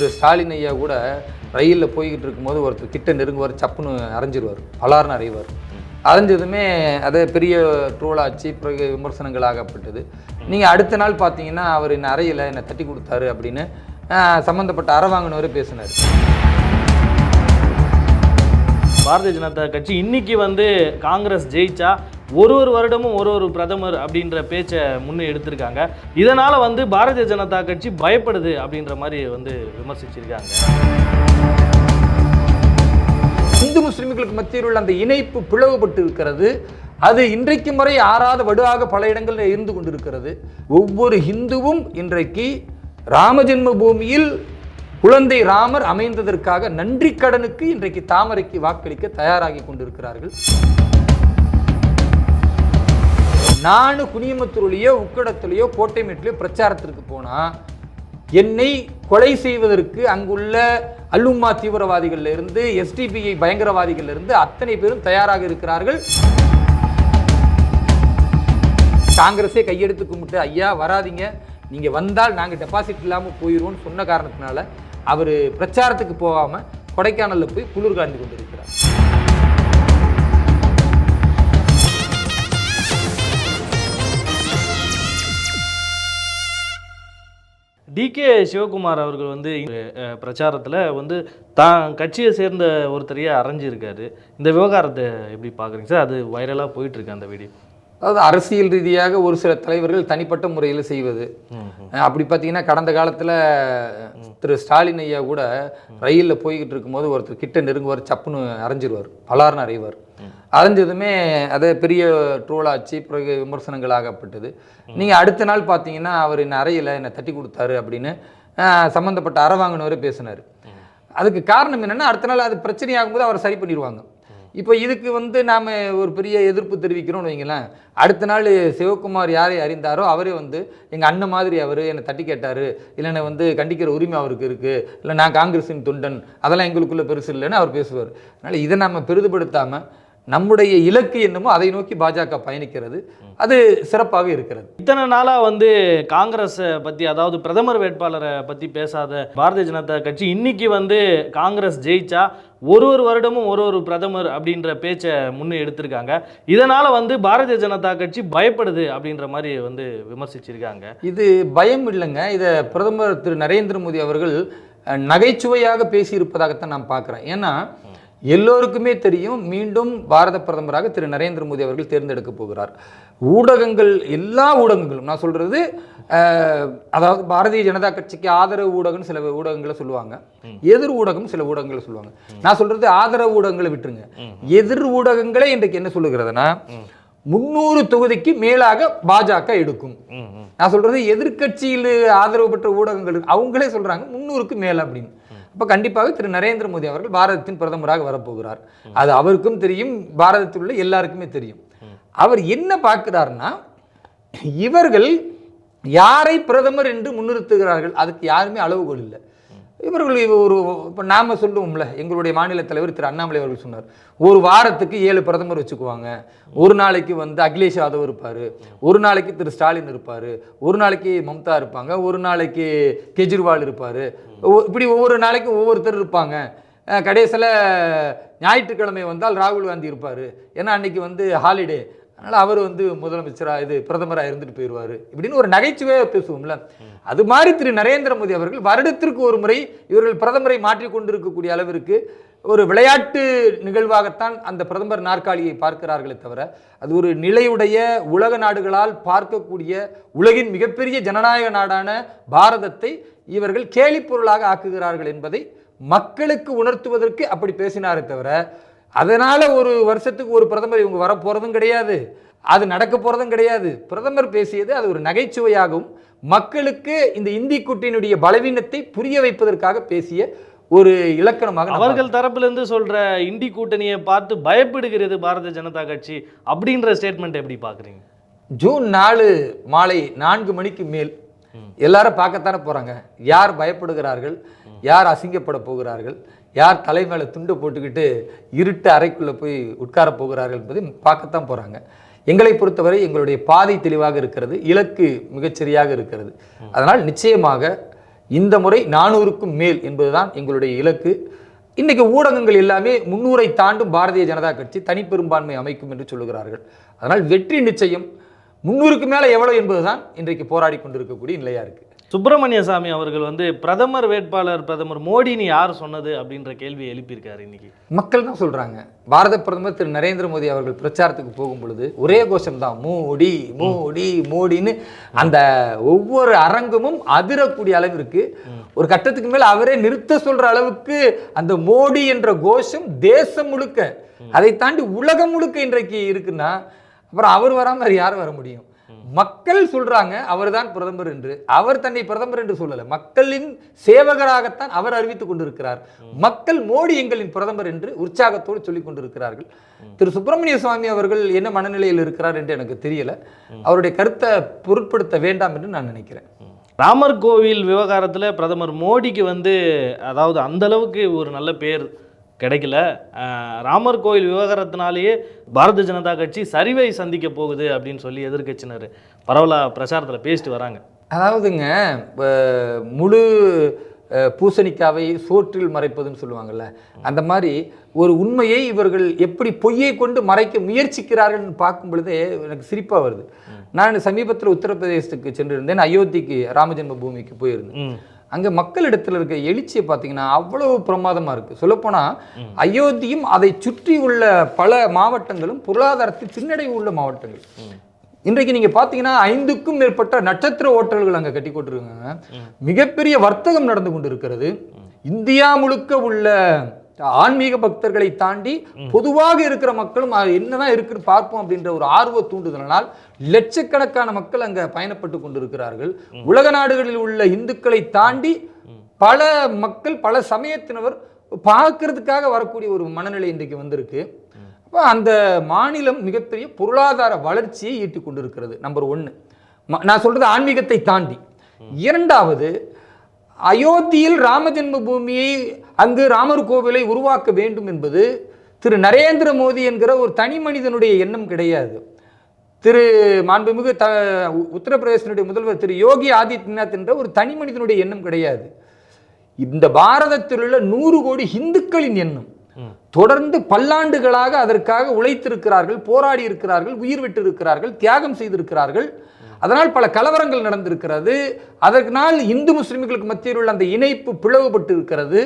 திரு ஸ்டாலின் ஐயா கூட ரயிலில் போய்கிட்டு இருக்கும்போது ஒருத்தர் கிட்ட நெருங்குவார் சப்புன்னு அரைஞ்சிருவார் பலார்னு அறைவார் அரைஞ்சதுமே அதே பெரிய ட்ரோலாச்சு பிறகு விமர்சனங்கள் ஆகப்பட்டது. நீங்கள் அடுத்த நாள் பார்த்தீங்கன்னா அவர் என்ன அறையில் என்னை தட்டி கொடுத்தாரு அப்படின்னு சம்மந்தப்பட்ட அறவாங்கினவரே பேசினார். பாரதிய ஜனதா கட்சி இன்னைக்கு வந்து காங்கிரஸ் ஜெயிச்சா ஒரு ஒரு வருடமும் ஒரு ஒரு பிரதமர் அப்படின்ற பேச்சை முன்னே எடுத்திருக்காங்க. இதனால் வந்து பாரதிய ஜனதா கட்சி பயப்படுது அப்படின்ற மாதிரி வந்து விமர்சிச்சிருக்காங்க. இந்து முஸ்லிம்களுக்கு மத்தியில் உள்ள அந்த இணைப்பு பிளவுபட்டு இருக்கிறது. அது இன்றைக்கு முறை ஆறாத வடுவாக பல இடங்களில் இருந்து கொண்டிருக்கிறது. ஒவ்வொரு இந்துவும் இன்றைக்கு ராமஜென்ம பூமியில் குழந்தை ராமர் அமைந்ததற்காக நன்றி கடனுக்கு இன்றைக்கு தாமரைக்கு வாக்களிக்க தயாராகி கொண்டிருக்கிறார்கள். நானும் குனியமத்தூர்லேயோ உக்கடத்துலேயோ கோட்டைமேட்டிலையோ பிரச்சாரத்திற்கு போனால் என்னை கொலை செய்வதற்கு அங்குள்ள அல்லும்மா தீவிரவாதிகள்ல இருந்து எஸ்டிபிஐ பயங்கரவாதிகள்ல இருந்து அத்தனை பேரும் தயாராக இருக்கிறார்கள். காங்கிரஸே கையெடுத்து கும்பிட்டு ஐயா வராதீங்க. நீங்கள் வந்தால் நாங்கள் டெபாசிட் இல்லாமல் போயிடுவோம்னு சொன்ன காரணத்தினால அவர் பிரச்சாரத்துக்கு போகாமல் கொடைக்கானலில் போய் குளிர் காண்டு கொண்டிருக்கிறார் டிகே சிவகுமார் அவர்கள் வந்து பிரச்சாரத்தில் வந்து தான் கட்சியை சேர்ந்த ஒருத்தரையே அரைஞ்சிருக்காரு. இந்த விவகாரத்தை எப்படி பார்க்குறீங்க சார்? அது வைரலாக போயிட்டுருக்கு அந்த வீடியோ அதாவது அரசியல் ரீதியாக ஒரு சில தலைவர்கள் தனிப்பட்ட முறையில் செய்வது. அப்படி பார்த்தீங்கன்னா கடந்த காலத்தில் திரு ஸ்டாலின் ஐயா கூட ரயிலில் போய்கிட்டு இருக்கும்போது ஒருத்தர் கிட்ட நெருங்குவார் சப்புன்னு அரைஞ்சிருவார் பலார்னு அறைவார் அரைஞ்சதுமே அதை பெரிய ட்ரோலாச்சு பிறகு விமர்சனங்கள் ஆகப்பட்டது. நீங்கள் அடுத்த நாள் பார்த்தீங்கன்னா அவர் என்ன அறையில் என்னை தட்டி கொடுத்தாரு அப்படின்னு சம்மந்தப்பட்ட அறை வாங்கினவரே பேசினார். அதுக்கு காரணம் என்னென்னா அடுத்த நாள் அது பிரச்சனையாகும்போது அவரை சரி பண்ணிடுவாங்க இப்போ இதுக்கு வந்து நாம் ஒரு பெரிய எதிர்ப்பு தெரிவிக்கிறோம்னு வைங்களேன். அடுத்த நாள் சிவகுமார் யாரை அறிந்தாரோ அவரே வந்து எங்கள் அண்ணன் மாதிரி அவர் என்னை தட்டி கேட்டார். இல்லைன்னா வந்து கண்டிக்கிற உரிமை அவருக்கு இருக்குது இல்லை நான் காங்கிரஸின் தொண்டன். அதெல்லாம் எங்களுக்குள்ளே பெருசு இல்லைன்னு அவர் பேசுவார். அதனால் இதை நம்ம பெரிதுபடுத்தாமல் நம்முடைய இலக்கு என்னமோ அதை நோக்கி பாஜக பயணிக்கிறது. அது சிறப்பாக இருக்கிறது. இத்தனை நாளா வந்து காங்கிரஸை பத்தி அதாவது பிரதமர் வேட்பாளரை பத்தி பேசாத பாரதிய ஜனதா கட்சி இன்னைக்கு வந்து காங்கிரஸ் ஜெயிச்சா ஒரு ஒரு வருடமும் ஒரு ஒரு பிரதமர் அப்படின்ற பேச்சை முன்னே எடுத்திருக்காங்க. இதனால வந்து பாரதிய ஜனதா கட்சி பயப்படுது அப்படின்ற மாதிரி வந்து விமர்சிச்சிருக்காங்க. இது பயம் இல்லைங்க. இதை பிரதமர் திரு நரேந்திர மோடி அவர்கள் நகைச்சுவையாக பேசியிருப்பதாகத்தான் நான் பார்க்குறேன். ஏன்னா எல்லோருக்குமே தெரியும் மீண்டும் பாரத பிரதமராக திரு நரேந்திர மோடி அவர்கள் தேர்ந்தெடுக்க போகிறார். ஊடகங்கள் எல்லா ஊடகங்களும் நான் சொல்றது அதாவது பாரதிய ஜனதா கட்சிக்கு ஆதரவு ஊடகம்னு சில ஊடகங்களை சொல்லுவாங்க. எதிர் ஊடகம் சில ஊடகங்களை சொல்லுவாங்க. நான் சொல்றது ஆதரவு ஊடகங்களை விட்டுருங்க. எதிர் ஊடகங்களே இன்றைக்கு என்ன சொல்லுகிறதுனா முன்னூறு தொகுதிக்கு மேலாக பாஜக எடுக்கும். நான் சொல்றது எதிர்கட்சியில் ஆதரவு பெற்ற ஊடகங்கள் அவங்களே சொல்றாங்க முன்னூறுக்கு மேல அப்படின்னு. அப்ப கண்டிப்பாக திரு நரேந்திர மோடி அவர்கள் பாரதத்தின் பிரதமராக வரப்போகிறார். அது அவருக்கும் தெரியும் பாரதத்தில் உள்ள எல்லாருக்குமே தெரியும். அவர் என்ன பார்க்கிறாருன்னா இவர்கள் யாரை பிரதமர் என்று முன்னிறுத்துகிறார்கள் அதுக்கு யாருமே அளவுகோல் இல்லை. இவர்கள் ஒரு இப்போ நாம் சொல்லுவோம்ல எங்களுடைய மாநில தலைவர் திரு அண்ணாமலை அவர்கள் சொன்னார் ஒரு வாரத்துக்கு ஏழு பிரதமர் வச்சுக்குவாங்க. ஒரு நாளைக்கு வந்து அகிலேஷ் யாதவ் இருப்பார் ஒரு நாளைக்கு திரு ஸ்டாலின் இருப்பார் ஒரு நாளைக்கு மம்தா இருப்பாங்க ஒரு நாளைக்கு கெஜ்ரிவால் இருப்பார். இப்படி ஒவ்வொரு நாளைக்கும் ஒவ்வொருத்தர் இருப்பாங்க. கடைசியில் ஞாயிற்றுக்கிழமை வந்தால் ராகுல் காந்தி இருப்பார். ஏன்னா அன்னைக்கு வந்து ஹாலிடே அதனால் அவர் வந்து முதலமைச்சராக இது பிரதமராக இருந்துட்டு போயிடுவார் இப்படின்னு ஒரு நகைச்சுவையாக பேசுவோம்ல. அது மாதிரி திரு நரேந்திர மோடி அவர்கள் வருடத்திற்கு ஒரு முறை இவர்கள் பிரதமரை மாற்றிக் கொண்டிருக்கக்கூடிய அளவிற்கு ஒரு விளையாட்டு நிகழ்வாகத்தான் அந்த பிரதமர் நாற்காலியை பார்க்கிறார்களே தவிர அது ஒரு நிலையுடைய உலக நாடுகளால் பார்க்கக்கூடிய உலகின் மிகப்பெரிய ஜனநாயக நாடான பாரதத்தை இவர்கள் கேலிப் பொருளாக ஆக்குகிறார்கள் என்பதை மக்களுக்கு உணர்த்துவதற்கு அப்படி பேசினாரே தவிர அதனால ஒரு வருஷத்துக்கு ஒரு பிரதமர் இவங்க வர போறதும் கிடையாது. அது நடக்க போறதும் கிடையாது. பிரதமர் பேசியது அது ஒரு நகைச்சுவையாகவும் மக்களுக்கு இந்த இந்தி கூட்டினுடைய பலவீனத்தை புரிய வைப்பதற்காக பேசிய ஒரு இலக்கணமாக அவர்கள் தரப்புல இருந்து சொல்ற இண்டி கூட்டணியை பார்த்து பயப்படுகிறது பாரதிய ஜனதா கட்சி அப்படின்ற ஸ்டேட்மெண்ட் எப்படி பாக்குறீங்க ஜூன் நாலு மாலை நான்கு மணிக்கு மேல் எல்லாரும் பார்க்கத்தானே போறாங்க. யார் பயப்படுகிறார்கள்? யார் அசிங்கப்பட போகிறார்கள்? யார் தலை மேலே துண்டு போட்டுக்கிட்டு இருட்டு அறைக்குள்ளே போய் உட்கார போகிறார்கள் என்பதை பார்க்கத்தான் போகிறாங்க எங்களை பொறுத்தவரை எங்களுடைய பாதை தெளிவாக இருக்கிறது இலக்கு மிகச்சரியாக இருக்கிறது. அதனால் நிச்சயமாக இந்த முறை நானூறுக்கும் மேல் என்பதுதான் எங்களுடைய இலக்கு. இன்றைக்கு ஊடகங்கள் எல்லாமே முன்னூரை தாண்டும் பாரதிய ஜனதா கட்சி தனிப்பெரும்பான்மை அமைக்கும் என்று சொல்லுகிறார்கள். அதனால் வெற்றி நிச்சயம் முன்னூறுக்கு மேலே எவ்வளோ என்பதுதான் இன்றைக்கு போராடி கொண்டிருக்கக்கூடிய நிலையாக இருக்குது சுப்பிரமணிய சாமி அவர்கள் வந்து பிரதமர் வேட்பாளர் பிரதமர் மோடின்னு யார் சொன்னது அப்படின்ற கேள்வி எழுப்பியிருக்காரு இன்னைக்கு. மக்கள் தான் சொல்றாங்க. பாரத பிரதமர் திரு நரேந்திர மோடி அவர்கள் பிரச்சாரத்துக்கு போகும் பொழுது ஒரே கோஷம் தான் மோடி மோடி மோடின்னு அந்த ஒவ்வொரு அரங்கமும் அதிரக்கூடிய அளவிற்கு ஒரு கட்டத்துக்கு மேல் அவரே நிறுத்த சொல்ற அளவுக்கு அந்த மோடி என்ற கோஷம் தேசம் முழுக்க அதை தாண்டி உலகம் முழுக்க இன்றைக்கு இருக்குன்னா அப்புறம் அவர் வராமல் யார் வர முடியும்? மக்கள் சொல்றாங்க அவர்தான் பிரதமர் என்று. அவர் தன்னை பிரதமர் என்று சொல்லல. மக்களின் சேவகராகத்தான் அவர் அறிவித்துக் கொண்டிருக்கிறார். மக்கள் மோடி எங்களின் பிரதமர் என்று உற்சாகத்தோடு சொல்லிக் கொண்டிருக்கிறார்கள். திரு சுப்பிரமணிய சுவாமி அவர்கள் என்ன மனநிலையில் இருக்கிறார் என்று எனக்கு தெரியல. அவருடைய கருத்தை பொருட்படுத்த வேண்டாம் என்று நான் நினைக்கிறேன். ராமர் கோவில் விவகாரத்தில் பிரதமர் மோடிக்கு வந்து அதாவது அந்த அளவுக்கு ஒரு நல்ல பேர் கிடைக்கல. ராமர் கோவில் விவகாரத்தினாலேயே பாரதிய ஜனதா கட்சி சரிவை சந்திக்க போகுது அப்படின்னு சொல்லி எதிர்க்கட்சியினர் பரவலாக பிரச்சாரத்தில் பேசிட்டு வராங்க. அதாவதுங்க முழு பூசணிக்காவை சோற்றில் மறைப்பதுன்னு சொல்லுவாங்கல்ல அந்த மாதிரி ஒரு உண்மையை இவர்கள் எப்படி பொய்யை கொண்டு மறைக்க முயற்சிக்கிறார்கள்னு பார்க்கும் பொழுதே எனக்கு சிரிப்பாக வருது. நான் சமீபத்தில் உத்தரப்பிரதேசத்துக்கு சென்றிருந்தேன் அயோத்திக்கு ராமஜென்ம பூமிக்கு போயிருந்தேன். அங்கே மக்களிடத்தில் இருக்க எழுச்சியை பார்த்தீங்கன்னா அவ்வளவு பிரமாதமாக இருக்குது சொல்லப்போனால் அயோத்தியும் அதை சுற்றி உள்ள பல மாவட்டங்களும் பொருளாதாரத்தில் பின்னடைவு உள்ள மாவட்டங்கள். இன்றைக்கு நீங்கள் பார்த்தீங்கன்னா ஐந்துக்கும் மேற்பட்ட நட்சத்திர ஓட்டல்கள் அங்கே கட்டி கொண்டிருக்காங்க மிகப்பெரிய வர்த்தகம் நடந்து கொண்டு இருக்கிறது இந்தியா முழுக்க உள்ள ஆன்மீக பக்தர்களை தாண்டி பொதுவாக இருக்கிற மக்களும் என்னதான் இருக்குன்னு பார்ப்போம் அப்படின்ற ஒரு ஆர்வ தூண்டுதலினால் லட்சக்கணக்கான மக்கள் அங்க பயணப்பட்டு கொண்டிருக்கிறார்கள். உலக நாடுகளில் உள்ள இந்துக்களை தாண்டி பல மக்கள் பல சமயத்தினவர் பார்க்கறதுக்காக வரக்கூடிய ஒரு மனநிலை இன்றைக்கு வந்திருக்கு. அப்போ அந்த மாநிலம் மிகப்பெரிய பொருளாதார வளர்ச்சியை ஈட்டிக் கொண்டிருக்கிறது நம்பர் ஒன்று நான் சொல்றது ஆன்மீகத்தை தாண்டி. இரண்டாவது அயோத்தியில் ராமஜென்ம பூமியை அங்கு ராமர் கோவிலை உருவாக்க வேண்டும் என்பது திரு நரேந்திர மோடி என்கிற ஒரு தனி மனிதனுடைய எண்ணம் கிடையாது. திரு மாண்புமிகு த உத்தரப்பிரதேசனுடைய முதல்வர் திரு யோகி ஆதித்யநாத் என்ற ஒரு தனி மனிதனுடைய எண்ணம் கிடையாது. இந்த பாரதத்தில் உள்ள நூறு கோடி இந்துக்களின் எண்ணம். தொடர்ந்து பல்லாண்டுகளாக அதற்காக உழைத்திருக்கிறார்கள் போராடி இருக்கிறார்கள் உயிர் விட்டு இருக்கிறார்கள் தியாகம் செய்திருக்கிறார்கள். அதனால் பல கலவரங்கள் நடந்திருக்கிறது. அதனால் இந்து முஸ்லிம்களுக்கு மத்தியில் உள்ள அந்த இணைப்பு பிளவுபட்டு இருக்கிறது.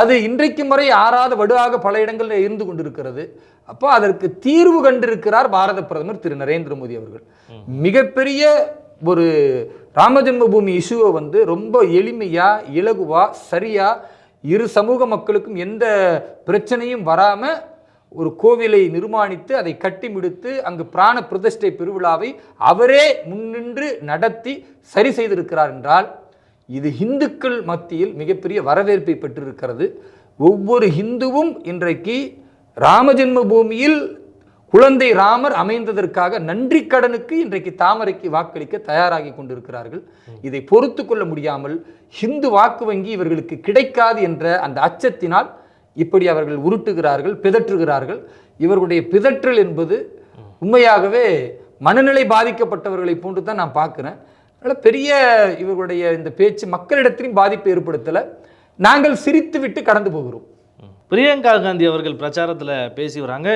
அது இன்றைக்கு முறை ஆறாத வடுவாக பல இடங்களில் இருந்து கொண்டிருக்கிறது. அப்போ அதற்கு தீர்வு கண்டிருக்கிறார் பாரத பிரதமர் திரு. நரேந்திர மோடி அவர்கள். மிகப்பெரிய ஒரு ராமஜென்ம பூமி இஷ்யூவை வந்து ரொம்ப எளிமையா இலகுவா சரியா இரு சமூக மக்களுக்கும் எந்த பிரச்சனையும் வராம ஒரு கோவிலை நிர்மாணித்து அதை கட்டி முடித்து அங்கு பிராண பிரதிஷ்டை பெருவிழாவை அவரே முன்னின்று நடத்தி சரி செய்திருக்கிறார் என்றால் இது இந்துக்கள் மத்தியில் மிகப்பெரிய வரவேற்பை பெற்றிருக்கிறது. ஒவ்வொரு இந்துவும் இன்றைக்கு ராமஜென்ம பூமியில் குழந்தை ராமர் அமைந்ததற்காக நன்றி கடனுக்கு இன்றைக்கு தாமரைக்கு வாக்களிக்க தயாராகி கொண்டிருக்கிறார்கள். இதை பொறுத்து கொள்ள முடியாமல் ஹிந்து வாக்கு வங்கி இவர்களுக்கு கிடைக்காது என்ற அந்த அச்சத்தினால் இப்படி அவர்கள் உருட்டுகிறார்கள் பிதற்றுகிறார்கள். இவர்களுடைய பிதற்றல் என்பது உண்மையாகவே மனநிலை பாதிக்கப்பட்டவர்களை போன்று தான் நான் பார்க்குறேன். அதனால் பெரிய இவர்களுடைய இந்த பேச்சு மக்களிடத்திலும் பாதிப்பை ஏற்படுத்தலை. நாங்கள் சிரித்து விட்டு கடந்து போகிறோம். பிரியங்கா காந்தி அவர்கள் பிரச்சாரத்தில் பேசி வராங்க.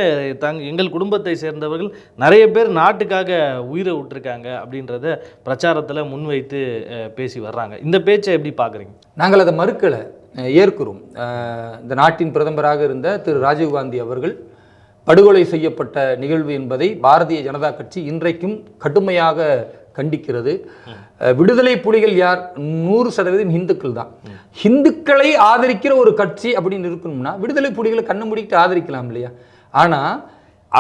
தங் எங்கள் குடும்பத்தை சேர்ந்தவர்கள் நிறைய பேர் நாட்டுக்காக உயிரை விட்டுருக்காங்க அப்படின்றத பிரச்சாரத்தில் முன்வைத்து பேசி வர்றாங்க. இந்த பேச்சை எப்படி பார்க்குறீங்க? நாங்கள் அதை மறுக்கலை. ஏற்கிறோம். இந்த நாட்டின் பிரதமராக இருந்த திரு ராஜீவ்காந்தி அவர்கள் படுகொலை செய்யப்பட்ட நிகழ்வு என்பதை பாரதிய ஜனதா கட்சி இன்றைக்கும் கடுமையாக கண்டிக்கிறது. விடுதலை புலிகள் யார்? நூறு சதவீதம் இந்துக்கள் தான். இந்துக்களை ஆதரிக்கிற ஒரு கட்சி அப்படின்னு இருக்கணும்னா விடுதலை புலிகளை கண்ணு முடிக்கிட்டு ஆதரிக்கலாம் இல்லையா? ஆனா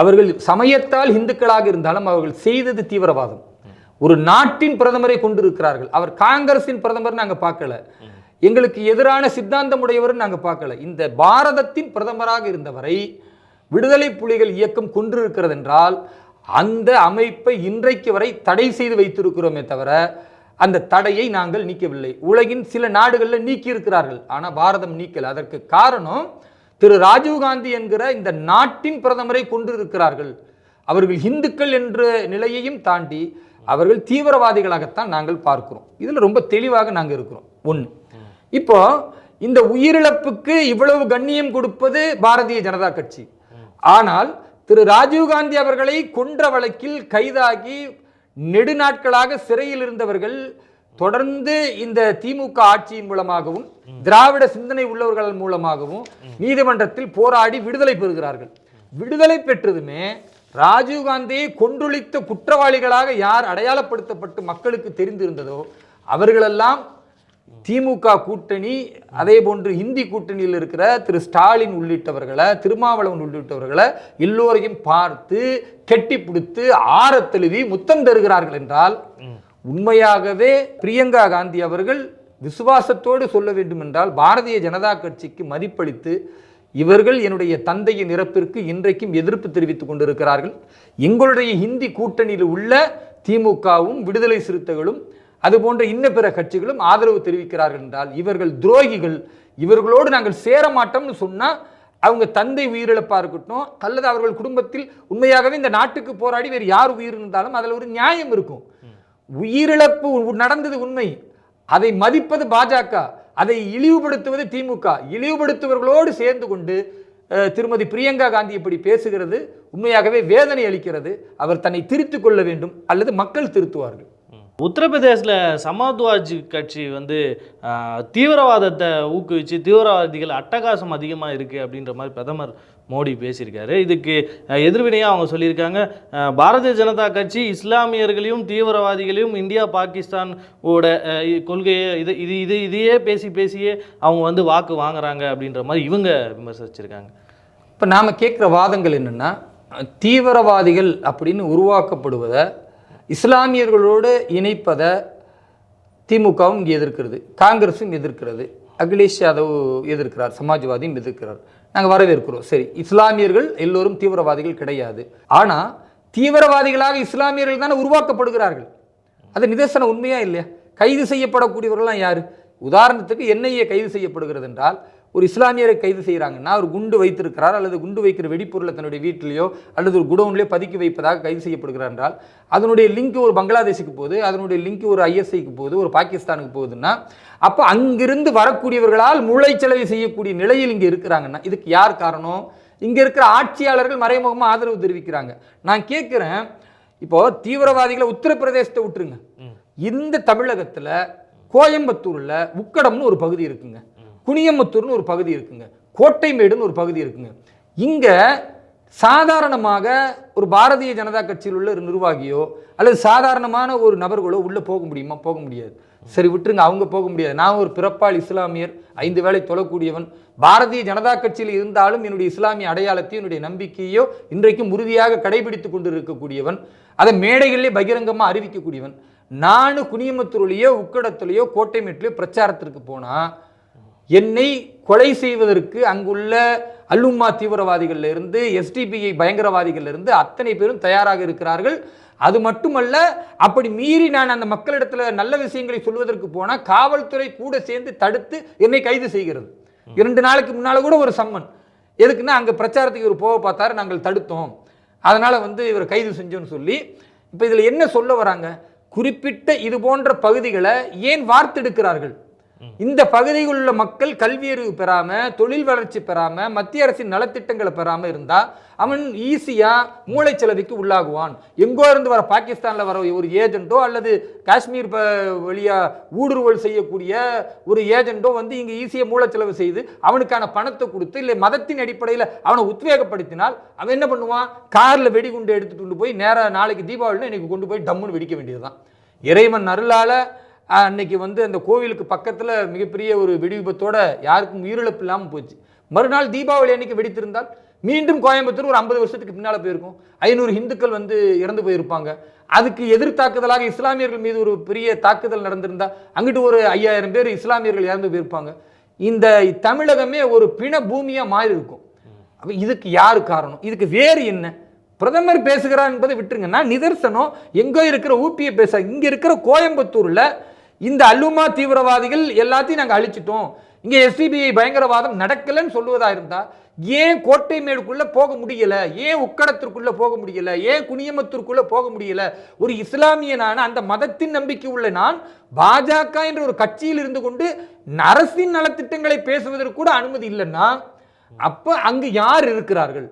அவர்கள் சமயத்தால் இந்துக்களாக இருந்தாலும் அவர்கள் செய்தது தீவிரவாதம். ஒரு நாட்டின் பிரதமரை கொண்டிருக்கிறார்கள். அவர் காங்கிரஸின் பிரதமர் நாங்கள் பார்க்கல. எங்களுக்கு எதிரான சித்தாந்தம் உடையவர் நாங்கள் பார்க்கல. இந்த பாரதத்தின் பிரதமராக இருந்தவரை விடுதலை புலிகள் இயக்கம் கொன்றிருக்கிறது என்றால் அந்த அமைப்பை இன்றைக்கு வரை தடை செய்து வைத்திருக்கிறோமே தவிர அந்த தடையை நாங்கள் நீக்கவில்லை. உலகின் சில நாடுகளில் நீக்கி இருக்கிறார்கள் ஆனால் பாரதம் நீக்கல. அதற்கு காரணம் திரு ராஜீவ்காந்தி என்கிற இந்த நாட்டின் பிரதமரை கொண்டிருக்கிறார்கள் அவர்கள் இந்துக்கள் என்ற நிலையையும் தாண்டி அவர்கள் தீவிரவாதிகளாகத்தான் நாங்கள் பார்க்கிறோம். இதில் ரொம்ப தெளிவாக நாங்கள் இருக்கிறோம். ஒன்று இப்போ இந்த உயிரிழப்புக்கு இவ்வளவு கண்ணியம் கொடுப்பது பாரதிய ஜனதா கட்சி. ஆனால் திரு ராஜீவ்காந்தி அவர்களை கொன்ற வழக்கில் கைதாகி நெடுநாட்களாக சிறையில் இருந்தவர்கள் தொடர்ந்து இந்த திமுக ஆட்சியின் மூலமாகவும் திராவிட சிந்தனை உள்ளவர்கள் மூலமாகவும் நீதிமன்றத்தில் போராடி விடுதலை பெறுகிறார்கள். விடுதலை பெற்றதுமே ராஜீவ்காந்தியை கொன்றொழித்த குற்றவாளிகளாக யார் அடையாளப்படுத்தப்பட்டு மக்களுக்கு தெரிந்திருந்ததோ அவர்களெல்லாம் திமுக கூட்டணி அதே போன்று இந்தி கூட்டணியில் இருக்கிற திரு ஸ்டாலின் உள்ளிட்டவர்களை திருமாவளவன் உள்ளிட்டவர்களை எல்லோரையும் பார்த்து கெட்டி பிடித்து ஆற தழுவி முத்தம் தருகிறார்கள் என்றால் உண்மையாகவே பிரியங்கா காந்தி அவர்கள் விசுவாசத்தோடு சொல்ல வேண்டும் என்றால் பாரதிய ஜனதா கட்சிக்கு மதிப்பளித்து இவர்கள் என்னுடைய தந்தையின் இறப்பிற்கு இன்றைக்கும் எதிர்ப்பு தெரிவித்துக் கொண்டிருக்கிறார்கள். எங்களுடைய இந்தி கூட்டணியில் உள்ள திமுகவும் விடுதலை சிறுத்தைகளும் அதுபோன்ற இன்ன பிற கட்சிகளும் ஆதரவு தெரிவிக்கிறார்கள் என்றால் இவர்கள் துரோகிகள். இவர்களோடு நாங்கள் சேர மாட்டோம்னு சொன்னால் அவங்க தந்தை உயிரிழப்பாக இருக்கட்டும் அல்லது அவர்கள் குடும்பத்தில் உண்மையாகவே இந்த நாட்டுக்கு போராடி வேறு யார் உயிர் இருந்தாலும் அதில் ஒரு நியாயம் இருக்கும். உயிரிழப்பு நடந்தது உண்மை. அதை மதிப்பது பாஜக. அதை இழிவுபடுத்துவது திமுக. இழிவுபடுத்துவர்களோடு சேர்ந்து கொண்டு திருமதி பிரியங்கா காந்தி இப்படி பேசுகிறது உண்மையாகவே வேதனை அளிக்கிறது. அவர் தன்னை திருத்திக் கொள்ள வேண்டும் அல்லது மக்கள் திருத்துவார்கள். உத்தரப்பிரதேசில் சமாஜ்வாஜ் கட்சி வந்து தீவிரவாதத்தை ஊக்குவிச்சு தீவிரவாதிகள் அட்டகாசம் அதிகமாக இருக்குது அப்படின்ற மாதிரி பிரதமர் மோடி பேசியிருக்காரு. இதுக்கு எதிர்வினையாக அவங்க சொல்லியிருக்காங்க. பாரதிய ஜனதா கட்சி இஸ்லாமியர்களையும் தீவிரவாதிகளையும் இந்தியா பாகிஸ்தான் ஓட கொள்கையை இது இது இது இதையே பேசி பேசியே அவங்க வந்து வாக்கு வாங்குறாங்க அப்படின்ற மாதிரி இவங்க விமர்சிச்சிருக்காங்க. இப்போ நாம் கேட்குற வாதங்கள் என்னென்னா தீவிரவாதிகள் அப்படின்னு உருவாக்கப்படுவதை இஸ்லாமியர்களோடு இணைப்பதை திமுகவும் இங்கே எதிர்க்கிறது காங்கிரஸும் எதிர்க்கிறது அகிலேஷ் யாதவ் எதிர்க்கிறார் சமாஜ்வாதியும் எதிர்க்கிறார். நாங்கள் வரவேற்கிறோம். சரி இஸ்லாமியர்கள் எல்லோரும் தீவிரவாதிகள் கிடையாது. ஆனால் தீவிரவாதிகளாக இஸ்லாமியர்கள் தானே உருவாக்கப்படுகிறார்கள். அது நிதர்சன உண்மையா இல்லையா? கைது செய்யப்படக்கூடியவர்கள்லாம் யார்? உதாரணத்துக்கு என்ஐஏ கைது செய்யப்படுகிறது என்றால் ஒரு இஸ்லாமியரை கைது செய்கிறாங்கன்னா அவர் குண்டு வைத்திருக்கிறார் அல்லது குண்டு வைக்கிற வெடிப்பொருளை தன்னுடைய வீட்டிலேயோ அல்லது ஒரு குடோன்லேயோ பதுக்கி வைப்பதாக கைது செய்யப்படுகிறார் என்றால் அதனுடைய லிங்க் ஒரு பங்களாதேஷுக்கு போகுது அதனுடைய லிங்க் ஒரு ஐஎஸ்ஐக்கு போகுது ஒரு பாகிஸ்தானுக்கு போகுதுன்னா அப்போ அங்கிருந்து வரக்கூடியவர்களால் மூளைச்சலவை செய்யக்கூடிய நிலையில் இங்கே இருக்கிறாங்கன்னா இதுக்கு யார் காரணம்? இங்கே இருக்கிற ஆட்சியாளர்கள் மறைமுகமாக ஆதரவு தெரிவிக்கிறாங்க. நான் கேட்குறேன் இப்போ தீவிரவாதிகளை உத்தரப்பிரதேசத்தை விட்டுருங்க. இந்த தமிழகத்துல கோயம்புத்தூர்ல உக்கடம்னு ஒரு பகுதி இருக்குங்க. குனியம்புத்தூர்னு ஒரு பகுதி இருக்குங்க. கோட்டைமேடுன்னு ஒரு பகுதி இருக்குங்க. இங்கே சாதாரணமாக ஒரு பாரதிய ஜனதா கட்சியில் உள்ள ஒரு நிர்வாகியோ அல்லது சாதாரணமான ஒரு நபர்களோ உள்ளே போக முடியுமா? போக முடியாது. சரி விட்டுருங்க. அவங்க போக முடியாது. நான் ஒரு பிறப்பால் இஸ்லாமியர் ஐந்து வேளை தொழக்கூடியவன் பாரதிய ஜனதா கட்சியில் இருந்தாலும் என்னுடைய இஸ்லாமிய அடையாளத்தையும் என்னுடைய நம்பிக்கையோ இன்றைக்கும் உறுதியாக கடைபிடித்து கொண்டு இருக்கக்கூடியவன் அதை மேடைகளிலே பகிரங்கமாக அறிவிக்கக்கூடியவன் நான் குனியமத்தூர்லேயோ உக்கடத்துலேயோ கோட்டைமேட்டிலையோ பிரச்சாரத்திற்கு போனால் என்னை கொலை செய்வதற்கு அங்குள்ள அல்லும்மா தீவிரவாதிகள்ல இருந்து எஸ்டிபிஐ பயங்கரவாதிகள்ல இருந்து அத்தனை பேரும் தயாராக இருக்கிறார்கள். அது மட்டுமல்ல அப்படி மீறி நான் அந்த மக்களிடத்துல நல்ல விஷயங்களை சொல்வதற்கு போனா காவல்துறை கூட சேர்ந்து தடுத்து என்னை கைது செய்கிறது. இரண்டு நாளுக்கு முன்னால கூட ஒரு சம்மன். எதுக்குன்னா அங்க பிரச்சாரத்துக்கு இவர் போக பார்த்தாரு நாங்கள் தடுத்தோம். அதனால வந்து இவர் கைது செஞ்சோம்னு சொல்லி இப்போ இதுல என்ன சொல்ல வராங்க? குறிப்பிட்ட இது போன்ற பகுதிகளை ஏன் வார்த்தெடுக்கிறார்கள்? இந்த பகுதியில் உள்ள மக்கள் கல்வியறிவு பெறாமல் தொழில் வளர்ச்சி பெறாமல் மத்திய அரசின் நலத்திட்டங்களை பெறாமல் இருந்தால் அவன் ஈஸியா மூளைச்சலவைக்கு உள்ளாகுவான். எங்கோ இருந்து வர பாகிஸ்தானில் வர ஒரு ஏஜென்ட்டோ அல்லது காஷ்மீர் வழியாக வழியா ஊடுருவல் செய்யக்கூடிய ஒரு ஏஜென்ட்டோ வந்து இங்க ஈஸியாக மூளைச்சலவை செய்து அவனுக்கான பணத்தை கொடுத்து இல்லை மதத்தின் அடிப்படையில் அவனை உத்வேகப்படுத்தினால் அவன் என்ன பண்ணுவான்? காரில் வெடிகுண்டு எடுத்துட்டு கொண்டு போய் நேராக நாளைக்கு தீபாவளினா இன்னைக்கு கொண்டு போய் டம்முன்னு வெடிக்க வேண்டியதுதான். இறைவன் அருளால அன்னைக்கு வந்து அந்த கோவிலுக்கு பக்கத்தில் மிகப்பெரிய ஒரு வெடி விபத்தோட யாருக்கும் உயிரிழப்பு இல்லாமல் போச்சு. மறுநாள் தீபாவளி அன்னைக்கு வெடித்திருந்தால் மீண்டும் கோயம்புத்தூர் ஒரு ஐம்பது வருஷத்துக்கு பின்னால் போயிருக்கும். ஐநூறு இந்துக்கள் வந்து இறந்து போயிருப்பாங்க. அதுக்கு எதிர் தாக்குதலாக இஸ்லாமியர்கள் மீது ஒரு பெரிய தாக்குதல் நடந்திருந்தா அங்கிட்டு ஒரு ஐயாயிரம் பேர் இஸ்லாமியர்கள் இறந்து போயிருப்பாங்க. இந்த தமிழகமே ஒரு பிண பூமியாக மாறி இருக்கும். இதுக்கு யார் காரணம்? இதுக்கு வேறு என்ன? பிரதமர் பேசுகிறார் என்பதை விட்டுருங்க. நான் நிதர்சனம் எங்கே இருக்கிற ஊப்பியை பேச இங்கே இருக்கிற கோயம்புத்தூரில் இந்த அல்லுமா தீவிரவாதிகள் எல்லாத்தையும் நாங்கள் அழிச்சிட்டோம். இங்கே எஸ்டிபிஐ பயங்கரவாதம் நடக்கலைன்னு சொல்லுவதா இருந்தால் ஏன் கோட்டை மேடுக்குள்ளே போக முடியல? ஏன் உக்கடத்திற்குள்ளே போக முடியலை? ஏன் குனியமத்திற்குள்ளே போக முடியல? ஒரு இஸ்லாமியனான அந்த மதத்தின் நம்பிக்கை உள்ள நான் பாஜக என்ற ஒரு கட்சியில் இருந்து கொண்டு அரசின் நலத்திட்டங்களை பேசுவதற்கு கூட அனுமதி இல்லைன்னா அப்போ அங்கு யார் இருக்கிறார்கள்?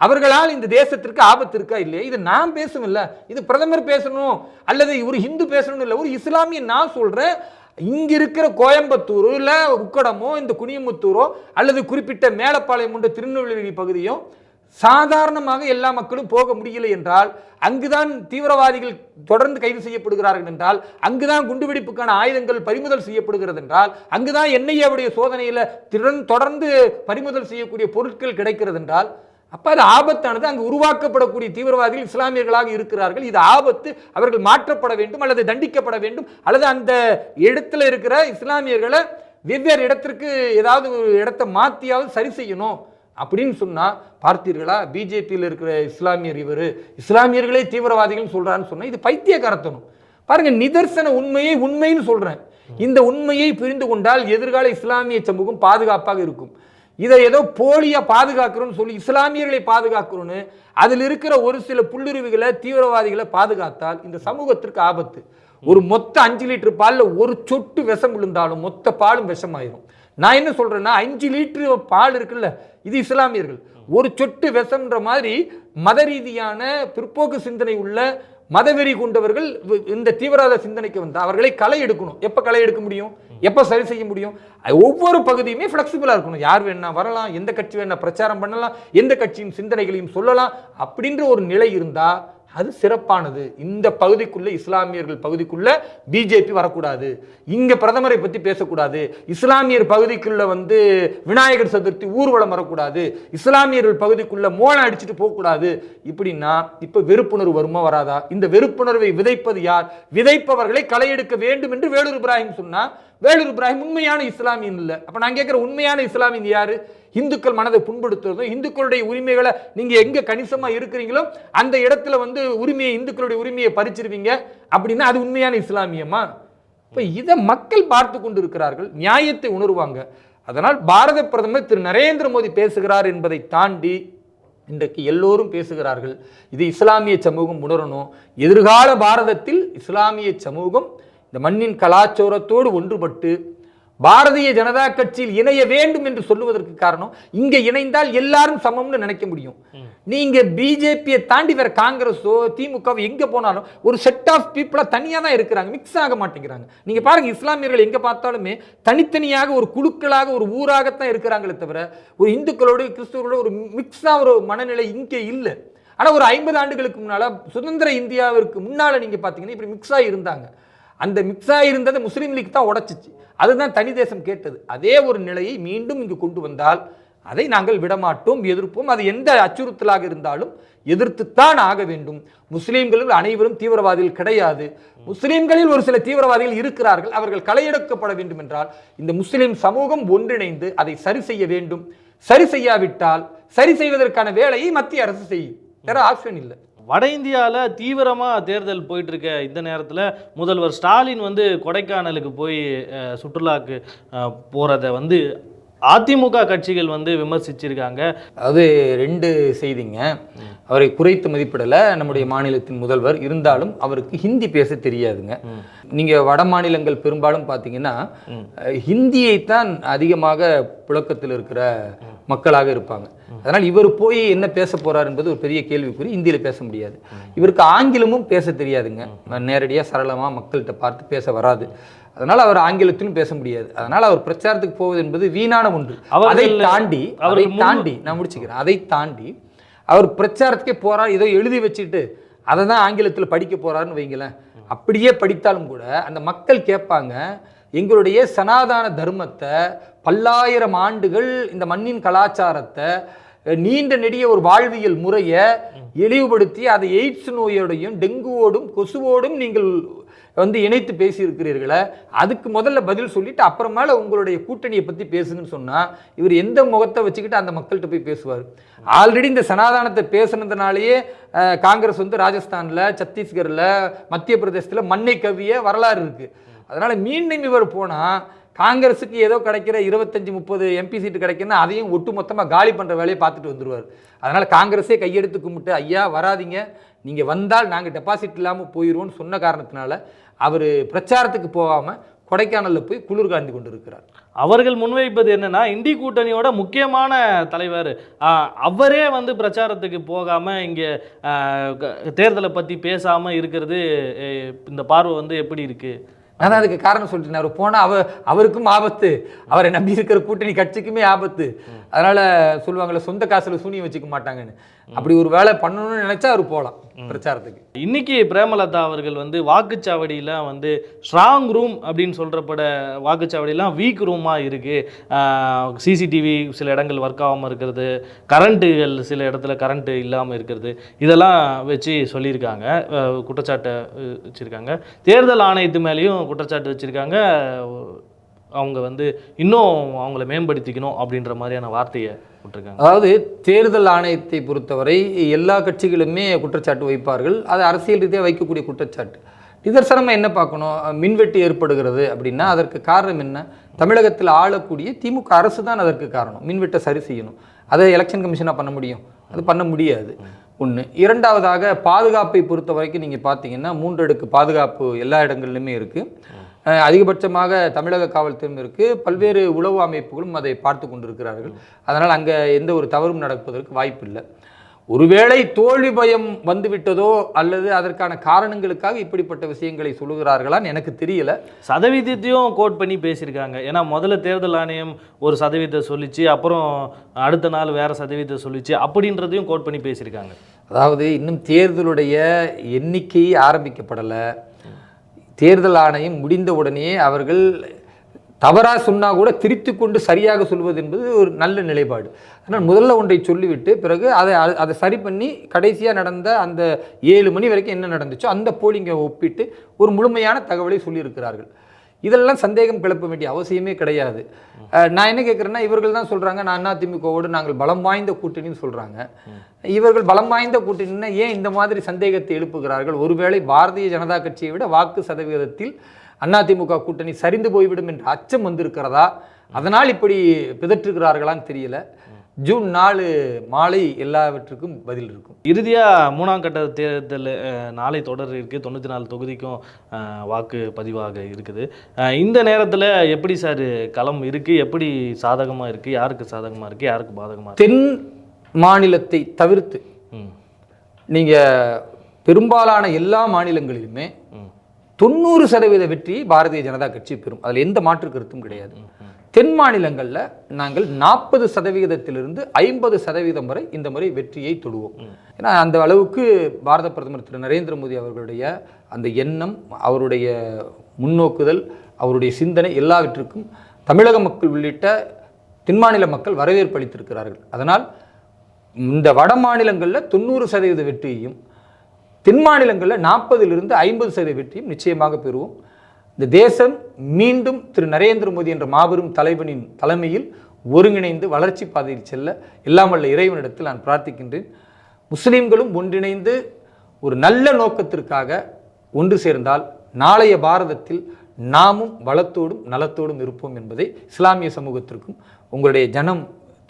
அவர்களால் இந்த தேசத்திற்கு ஆபத்து இருக்கா இல்லையா? இது நான் பேசணும்ல இது பிரதமர் பேசணும் அல்லது ஒரு ஹிந்து பேசணும் இல்லை ஒரு இஸ்லாமிய நான் சொல்றேன். இங்க இருக்கிற கோயம்புத்தூரோ இல்ல உக்கடமோ இந்த குனியமுத்தூரோ அல்லது குறிப்பிட்ட மேலப்பாளையம் உண்ட திருநெல்வேலி பகுதியோ சாதாரணமாக எல்லா மக்களும் போக முடியலை என்றால் அங்குதான் தீவிரவாதிகள் தொடர்ந்து கைது செய்யப்படுகிறார்கள் என்றால் அங்குதான் குண்டுவெடிப்புக்கான ஆயுதங்கள் பறிமுதல் செய்யப்படுகிறது என்றால் அங்குதான் என்ஐஏவுடைய சோதனையில் திறன் தொடர்ந்து பறிமுதல் செய்யக்கூடிய பொருட்கள் கிடைக்கிறது என்றால் அப்போ அது ஆபத்தானது. அங்கு உருவாக்கப்படக்கூடிய தீவிரவாதிகள் இஸ்லாமியர்களாக இருக்கிறார்கள். இது ஆபத்து. அவர்கள் மாற்றப்பட வேண்டும் அல்லது தண்டிக்கப்பட வேண்டும். அல்லது அந்த இடத்துல இருக்கிற இஸ்லாமியர்களை வெவ்வேறு இடத்திற்கு ஏதாவது ஒரு இடத்தை மாற்றியாவது சரி செய்யணும் அப்படின்னு சொன்னால் பார்த்தீர்களா? பிஜேபியில் இருக்கிற இஸ்லாமியர் இவர் இஸ்லாமியர்களே தீவிரவாதிகள் சொல்கிறான்னு சொன்னால் இது பைத்தியக்காரத்தனம். பாருங்கள் நிதர்சன உண்மையை உண்மைன்னு சொல்கிறேன் இந்த உண்மையை புரிந்து கொண்டால் எதிர்கால இஸ்லாமிய சமூகம் பாதுகாப்பாக இருக்கும். இதை ஏதோ போலியாக பாதுகாக்கிறோன்னு சொல்லி இஸ்லாமியர்களை பாதுகாக்கிறோன்னு அதில் இருக்கிற ஒரு சில புல்லுருவிகளை தீவிரவாதிகளை பாதுகாத்தால் இந்த சமூகத்திற்கு ஆபத்து. ஒரு மொத்த அஞ்சு லிட்டர் பால்ல ஒரு சொட்டு விஷம் விழுந்தாலும் மொத்த பாலும் விஷமாயிரும். நான் என்ன சொல்கிறேன்னா அஞ்சு லிட்டரு பால் இருக்குல்ல இது இஸ்லாமியர்கள். ஒரு சொட்டு விஷம்ன்ற மாதிரி மத ரீதியான பிற்போக்கு சிந்தனை உள்ள மதவெறி கொண்டவர்கள் இந்த தீவிரவாத சிந்தனைக்கு வந்து அவர்களை களை எடுக்கணும். எப்போ களை எடுக்க முடியும்? எப்போ சரி செய்ய முடியும்? ஒவ்வொரு பகுதியுமே ஃப்ளெக்சிபிளாக இருக்கணும். யார் வேணா வரலாம் எந்த கட்சி வேணா பிரச்சாரம் பண்ணலாம் எந்த கட்சியின் சிந்தனைகளையும் சொல்லலாம் அப்படின்ற ஒரு நிலை இருந்தால் அது சிறப்பானது. இந்த பகுதிக்குள்ள இஸ்லாமியர்கள் பகுதிக்குள்ள பிஜேபி வரக்கூடாது. இங்க பிரதமரை பத்தி பேசக்கூடாது. இஸ்லாமியர் பகுதிக்குள்ள வந்து விநாயகர் சதுர்த்தி ஊர்வலம் வரக்கூடாது. இஸ்லாமியர்கள் பகுதிக்குள்ள மோளம் அடிச்சுட்டு போகக்கூடாது. இப்படின்னா இப்ப வெறுப்புணர்வு வருமா வராதா? இந்த வெறுப்புணர்வை விதைப்பது யார்? விதைப்பவர்களை களையெடுக்க வேண்டும் என்று வேலூர் இப்ராஹிம் சொன்னா வேலூர் இப்ராஹிம் உண்மையான இஸ்லாமியன் இல்லை. அப்போ நான் கேட்குற உண்மையான இஸ்லாமியன் யார்? இந்துக்கள் மனதை புண்படுத்துறதும் இந்துக்களுடைய உரிமைகளை நீங்கள் எங்கே கணிசமாக இருக்கிறீங்களோ அந்த இடத்துல வந்து உரிமையை இந்துக்களுடைய உரிமையை பறிச்சிருவீங்க அப்படின்னா அது உண்மையான இஸ்லாமியமா? இப்போ இதை மக்கள் பார்த்து கொண்டு இருக்கிறார்கள் நியாயத்தை உணர்வாங்க. அதனால் பாரத பிரதமர் திரு நரேந்திர மோடி பேசுகிறார் என்பதை தாண்டி இன்றைக்கு எல்லோரும் பேசுகிறார்கள் இது இஸ்லாமிய சமூகம் உணரணும் எதிர்கால பாரதத்தில் இஸ்லாமிய சமூகம் இந்த மண்ணின் கலாச்சாரத்தோடு ஒன்றுபட்டு பாரதிய ஜனதா கட்சியில் இணைய வேண்டும் என்று சொல்லுவதற்கு காரணம் இங்க இணைந்தால் எல்லாரும் சமம்னு நினைக்க முடியும். நீங்க பிஜேபியை தாண்டி வேற காங்கிரஸோ திமுகவோ எங்க போனாலும் ஒரு செட் ஆஃப் பீப்புளா தனியா தான் இருக்கிறாங்க மிக்ஸ் ஆக மாட்டேங்கிறாங்க. நீங்க பாருங்க இஸ்லாமியர்கள் எங்க பார்த்தாலுமே தனித்தனியாக ஒரு குழுக்களாக ஒரு ஊராகத்தான் இருக்கிறாங்களே தவிர ஒரு இந்துக்களோடு கிறிஸ்துவர்களோடு ஒரு மிக்ஸா ஒரு மனநிலை இங்கே இல்லை. ஆனா ஒரு ஐம்பது ஆண்டுகளுக்கு முன்னால சுதந்திர இந்தியாவிற்கு முன்னால நீங்க பாத்தீங்கன்னா இப்படி மிக்ஸா இருந்தாங்க. அந்த மிக்ஸ் இருந்ததை முஸ்லீம் லீக் தான் உடைச்சிச்சு. அதுதான் தனி தேசம் கேட்டது. அதே ஒரு நிலையை மீண்டும் இங்கு கொண்டு வந்தால் அதை நாங்கள் விடமாட்டோம் எதிர்ப்போம். அது எந்த அச்சுறுத்தலாக இருந்தாலும் எதிர்த்துத்தான் ஆக வேண்டும். முஸ்லீம்களில் அனைவரும் தீவிரவாதிகள் கிடையாது. முஸ்லீம்களில் ஒரு சில தீவிரவாதிகள் இருக்கிறார்கள். அவர்கள் களையெடுக்கப்பட வேண்டும் என்றால் இந்த முஸ்லீம் சமூகம் ஒன்றிணைந்து அதை சரி செய்ய வேண்டும். சரி செய்யாவிட்டால் சரி செய்வதற்கான வேலையை மத்திய அரசு செய்யும். வேற ஆப்ஷன் இல்லை. வட இந்தியாவில் தீவிரமாக தேர்தல் போயிட்டுருக்க இந்த நேரத்தில் முதல்வர் ஸ்டாலின் வந்து கொடைக்கானலுக்கு போய் சுற்றுலாக்கு போகிறத வந்து அதிமுக கட்சிகள் வந்து விமர்சிச்சிருக்காங்க. அது ரெண்டு செய்திங்க. அவரை குறைத்து மதிப்பிடலை நம்முடைய மாநிலத்தின் முதல்வர். இருந்தாலும் அவருக்கு ஹிந்தி பேச தெரியாதுங்க. நீங்க வட மாநிலங்கள் பெரும்பாலும் பார்த்தீங்கன்னா ஹிந்தியைத்தான் அதிகமாக புழக்கத்தில் இருக்கிற மக்களாக இருப்பாங்க. அதனால் இவர் போய் என்ன பேச போறார் என்பது ஒரு பெரிய கேள்விக்குறி. ஹிந்தியில் பேச முடியாது. இவருக்கு ஆங்கிலமும் பேச தெரியாதுங்க. நேரடியாக சரளமாக மக்கள்கிட்ட பார்த்து பேச வராது. அதனால் அவர் ஆங்கிலத்திலும் பேச முடியாது. அதனால் அவர் பிரச்சாரத்துக்கு போவது என்பது வீணான ஒன்று. அதை தாண்டி முன்- தாண்டி நான் முடிச்சுக்கிறேன். அதை தாண்டி அவர் பிரச்சாரத்துக்கே போறார் ஏதோ எழுதி வச்சுட்டு அதை தான் ஆங்கிலத்தில் படிக்க போறாருன்னு வைங்களேன். அப்படியே படித்தாலும் கூட அந்த மக்கள் கேட்பாங்க எங்களுடைய சனாதன தர்மத்தை பல்லாயிரம் ஆண்டுகள் இந்த மண்ணின் கலாச்சாரத்தை நீண்ட நெடிய ஒரு வாழ்வியல் முறையை இழிவுபடுத்தி அதை எய்ட்ஸ் நோயோடையும் டெங்குவோடும் கொசுவோடும் நீங்கள் வந்து இணைத்து பேசியிருக்கிறீர்களே அதுக்கு முதல்ல பதில் சொல்லிட்டு அப்புறமேல உங்களுடைய கூட்டணியை பற்றி பேசுங்கன்னு சொன்னால் இவர் எந்த முகத்தை வச்சுக்கிட்டு அந்த மக்கள்கிட்ட போய் பேசுவார்? ஆல்ரெடி இந்த சனாதானத்தை பேசுனதுனாலேயே காங்கிரஸ் வந்து ராஜஸ்தானில் சத்தீஸ்கரில் மத்திய பிரதேசத்தில் மண்ணை கவிய வரலாறு இருக்குது அதனால் மீண்டும் இவர் போனால் காங்கிரஸுக்கு ஏதோ கிடைக்கிற இருபத்தஞ்சி முப்பது எம்பி சீட்டு கிடைக்குன்னா அதையும் ஒட்டு மொத்தமாக காலி பண்ணுற வேலையை பார்த்துட்டு வந்துடுவார் அதனால் காங்கிரஸே கையெடுத்து கும்பிட்டு ஐயா வராதீங்க. நீங்கள் வந்தால் நாங்கள் டெபாசிட் இல்லாமல் போயிடுவோம்னு சொன்ன காரணத்தினால அவர் பிரச்சாரத்துக்கு போகாமல் கொடைக்கானலில் போய் குளிர் காய்ந்து கொண்டு இருக்கிறார் அவர்கள் முன்வைப்பது என்னென்னா இந்தி கூட்டணியோட முக்கியமான தலைவர் அவரே வந்து பிரச்சாரத்துக்கு போகாமல் இங்கே தேர்தலை பற்றி பேசாமல் இருக்கிறது இந்த பார்வை வந்து எப்படி இருக்குது நான் அதுக்கு காரணம் சொல்லிட்டேன். அவர் போனால் அவர் அவருக்கும் ஆபத்து. அவரை நம்பி இருக்கிற கூட்டணி கட்சிக்குமே ஆபத்து. அதனால் சொல்லுவாங்கல்ல சொந்த காசில் சூனியம் வச்சுக்க மாட்டாங்கன்னு. அப்படி ஒரு வேலை பண்ணணும்னு நினைச்சா அவர் போகலாம் பிரச்சாரத்துக்கு. இன்னைக்கு பிரேமலதா அவர்கள் வந்து வாக்குச்சாவடியில் வந்து ஸ்ட்ராங் ரூம் அப்படின்னு சொல்கிறப்பட வாக்குச்சாவடியெலாம் வீக் ரூமாக இருக்குது சிசிடிவி சில இடங்கள் ஒர்க் ஆகாமல் இருக்கிறது. கரண்ட்டுகள் சில இடத்துல கரண்ட்டு இல்லாமல் இருக்கிறது. இதெல்லாம் வச்சு சொல்லியிருக்காங்க. குற்றச்சாட்டை வச்சுருக்காங்க. தேர்தல் ஆணையத்து மேலேயும் குற்றச்சாட்டு வச்சிருக்காங்க. அவங்க வந்து இன்னும் அவங்கள மேம்படுத்திக்கணும் அப்படின்ற மாதிரியான வார்த்தையை அதாவது தேர்தல் ஆணையத்தை பொறுத்தவரை எல்லா கட்சிகளுமே குற்றச்சாட்டு வைப்பார்கள். அது அரசியல் ரீதியாக வைக்கக்கூடிய குற்றச்சாட்டு. நிதர்சனமாக என்ன பார்க்கணும்? மின்வெட்டு ஏற்படுகிறது அப்படின்னா அதற்கு காரணம் என்ன? தமிழகத்தில் ஆளக்கூடிய திமுக அரசு தான் அதற்கு காரணம். மின்வெட்டை சரி செய்யணும். அதை எலெக்ஷன் கமிஷனாக பண்ண முடியும். அது பண்ண முடியாது. ஒன்று இரண்டாவதாக பாதுகாப்பை பொறுத்த வரைக்கும் நீங்கள் பார்த்தீங்கன்னா மூன்றடுக்கு பாதுகாப்பு எல்லா இடங்கள்லையுமே இருக்குது அதிகபட்சமாக தமிழக காவல்துறையும் இருக்குது பல்வேறு உளவு அமைப்புகளும் அதை பார்த்து கொண்டிருக்கிறார்கள். அதனால் அங்கே எந்த ஒரு தவறும் நடப்பதற்கு வாய்ப்பில்லை ஒருவேளை தோல்வி பயம் வந்துவிட்டதோ அல்லது அதற்கான காரணங்களுக்காக இப்படிப்பட்ட விஷயங்களை சொல்லுகிறார்களான்னு எனக்கு தெரியல. சதவீதத்தையும் கோட் பண்ணி பேசியிருக்காங்க. ஏன்னா முதல்ல தேர்தல் ஆணையம் ஒரு சதவீதத்தை சொல்லிச்சு அப்புறம் அடுத்த நாள் வேற சதவீதத்தை சொல்லிச்சு அப்படின்றதையும் கோட் பண்ணி பேசியிருக்காங்க. அதாவது இன்னும் தேர்தலுடைய எண்ணிக்கை ஆரம்பிக்கப்படலை. தேர்தல் ஆணையம் முடிந்த உடனே அவர்கள் தவறாக சொன்னால் கூட திரித்து கொண்டு சரியாக சொல்வது என்பது ஒரு நல்ல நிலைப்பாடு. ஆனால் முதல்ல ஒன்றை சொல்லிவிட்டு பிறகு அதை அதை சரி பண்ணி கடைசியாக நடந்த அந்த ஏழு மணி வரைக்கும் என்ன நடந்துச்சோ அந்த போலிங்கை ஒப்பிட்டு ஒரு முழுமையான தகவலை சொல்லியிருக்கிறார்கள். இதெல்லாம் சந்தேகம் கிளப்ப வேண்டிய அவசியமே கிடையாது. நான் என்ன கேட்குறேன்னா இவர்கள் தான் சொல்கிறாங்க நான் அதிமுகவோடு நாங்கள் பலம் வாய்ந்த கூட்டணின்னு சொல்கிறாங்க இவர்கள் பலம் வாய்ந்த கூட்டணின்னா ஏன் இந்த மாதிரி சந்தேகத்தை எழுப்புகிறார்கள்? ஒருவேளை பாரதிய ஜனதா கட்சியை விட வாக்கு சதவீதத்தில் அதிமுக கூட்டணி சரிந்து போய்விடும் என்ற அச்சம் வந்திருக்கிறதா? அதனால் இப்படி பிதற்றுகிறார்களான்னு தெரியல. ஜூன் நாலு மாலை எல்லாவற்றுக்கும் பதில் இருக்கும். இறுதியா மூணாம் கட்ட தேர்தல் நாளை தொடர் இருக்கு. தொண்ணூற்றி நாலு தொகுதிக்கும் வாக்கு பதிவாக இருக்குது. இந்த நேரத்துல எப்படி சார் களம் இருக்கு? எப்படி சாதகமா இருக்கு? யாருக்கு சாதகமா இருக்கு? யாருக்கு பாதகமா இருக்கு? தென் மாநிலத்தை தவிர்த்து நீங்கள் பெரும்பாலான எல்லா மாநிலங்களிலுமே தொண்ணூறு சதவீத வெற்றியை பாரதிய ஜனதா கட்சி பெறும். அதில் எந்த மாற்று கருத்தும் கிடையாது. தென் மாநிலங்களில் நாங்கள் நாற்பது சதவிகிதத்திலிருந்து ஐம்பது சதவீதம் வரை இந்த முறை வெற்றியை தொடுவோம். ஏன்னா அந்த அளவுக்கு பாரத பிரதமர் திரு நரேந்திர மோடி அவர்களுடைய அந்த எண்ணம் அவருடைய முன்னோக்குதல் அவருடைய சிந்தனை எல்லாவற்றுக்கும் தமிழக மக்கள் உள்ளிட்ட தென்மாநில மக்கள் வரவேற்பு அளித்திருக்கிறார்கள். அதனால் இந்த வட மாநிலங்களில் தொண்ணூறு சதவீத வெற்றியையும் தென் மாநிலங்களில் நாற்பதிலிருந்து ஐம்பது சதவீத வெற்றியும் நிச்சயமாக பெறுவோம். இந்த தேசம் மீண்டும் திரு நரேந்திர மோடி என்ற மாபெரும் தலைவனின் தலைமையில் ஒருங்கிணைந்து வளர்ச்சி பாதையில் செல்ல எல்லாம் வல்ல இறைவனிடத்தில் நான் பிரார்த்திக்கின்றேன். முஸ்லீம்களும் ஒன்றிணைந்து ஒரு நல்ல நோக்கத்திற்காக ஒன்று சேர்ந்தால் நாளைய பாரதத்தில் நாமும் வளத்தோடும் நலத்தோடும் இருப்போம் என்பதை இஸ்லாமிய சமூகத்திற்கும் உங்களுடைய ஜனம்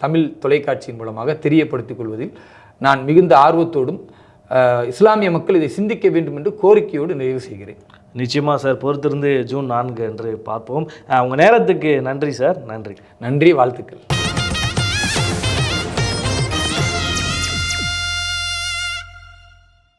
தமிழ் தொலைக்காட்சியின் மூலமாக தெரியப்படுத்திக் கொள்வதில் நான் மிகுந்த ஆர்வத்தோடும் இஸ்லாமிய மக்கள் இதை சிந்திக்க வேண்டும் என்று கோரிக்கையோடு நிறைவு செய்கிறேன். நிச்சயமாக சார் பொறுத்திருந்து ஜூன் நான்கு என்று பார்ப்போம். உங்கள் நேரத்துக்கு நன்றி சார். நன்றி. நன்றி வாழ்த்துக்கள்.